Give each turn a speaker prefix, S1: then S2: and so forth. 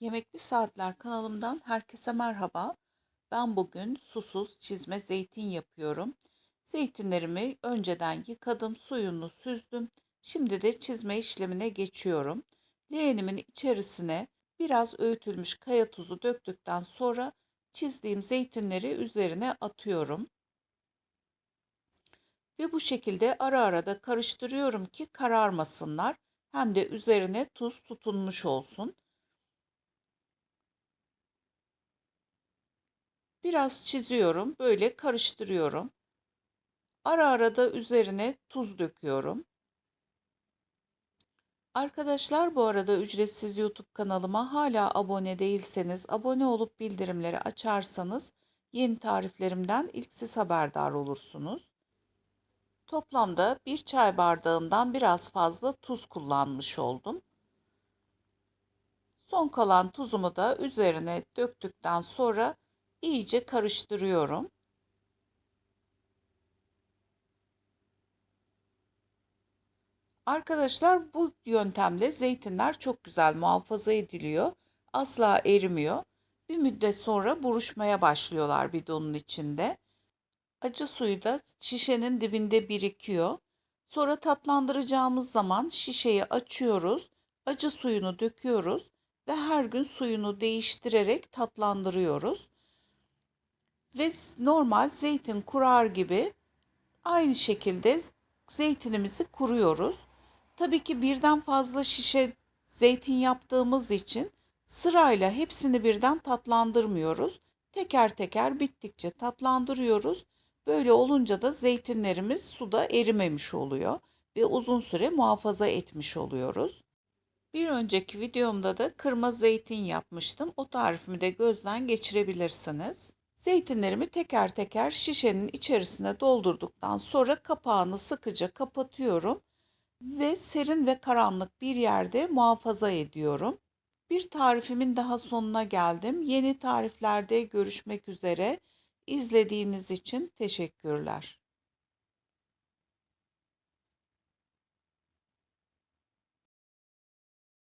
S1: Yemekli Saatler kanalımdan herkese merhaba. Ben bugün susuz çizme zeytin yapıyorum. Zeytinlerimi önceden yıkadım, suyunu süzdüm. Şimdi de çizme işlemine geçiyorum. Leğenimin içerisine biraz öğütülmüş kaya tuzu döktükten sonra çizdiğim zeytinleri üzerine atıyorum. Ve bu şekilde ara ara da karıştırıyorum ki kararmasınlar. Hem de üzerine tuz tutunmuş olsun. Biraz çiziyorum, böyle karıştırıyorum. Ara ara da üzerine tuz döküyorum. Arkadaşlar bu arada ücretsiz YouTube kanalıma hala abone değilseniz abone olup bildirimleri açarsanız yeni tariflerimden ilk siz haberdar olursunuz. Toplamda bir çay bardağından biraz fazla tuz kullanmış oldum. Son kalan tuzumu da üzerine döktükten sonra iyice karıştırıyorum. Arkadaşlar bu yöntemle zeytinler çok güzel muhafaza ediliyor. Asla erimiyor. Bir müddet sonra buruşmaya başlıyorlar bidonun içinde. Acı suyu da şişenin dibinde birikiyor. Sonra tatlandıracağımız zaman şişeyi açıyoruz. Acı suyunu döküyoruz ve her gün suyunu değiştirerek tatlandırıyoruz. Ve normal zeytin kurar gibi aynı şekilde zeytinimizi kuruyoruz. Tabii ki birden fazla şişe zeytin yaptığımız için sırayla hepsini birden tatlandırmıyoruz. Teker teker bittikçe tatlandırıyoruz. Böyle olunca da zeytinlerimiz suda erimemiş oluyor ve uzun süre muhafaza etmiş oluyoruz. Bir önceki videomda da kırma zeytin yapmıştım. O tarifimi de gözden geçirebilirsiniz. Zeytinlerimi teker teker şişenin içerisine doldurduktan sonra kapağını sıkıca kapatıyorum ve serin ve karanlık bir yerde muhafaza ediyorum. Bir tarifimin daha sonuna geldim. Yeni tariflerde görüşmek üzere. İzlediğiniz için teşekkürler.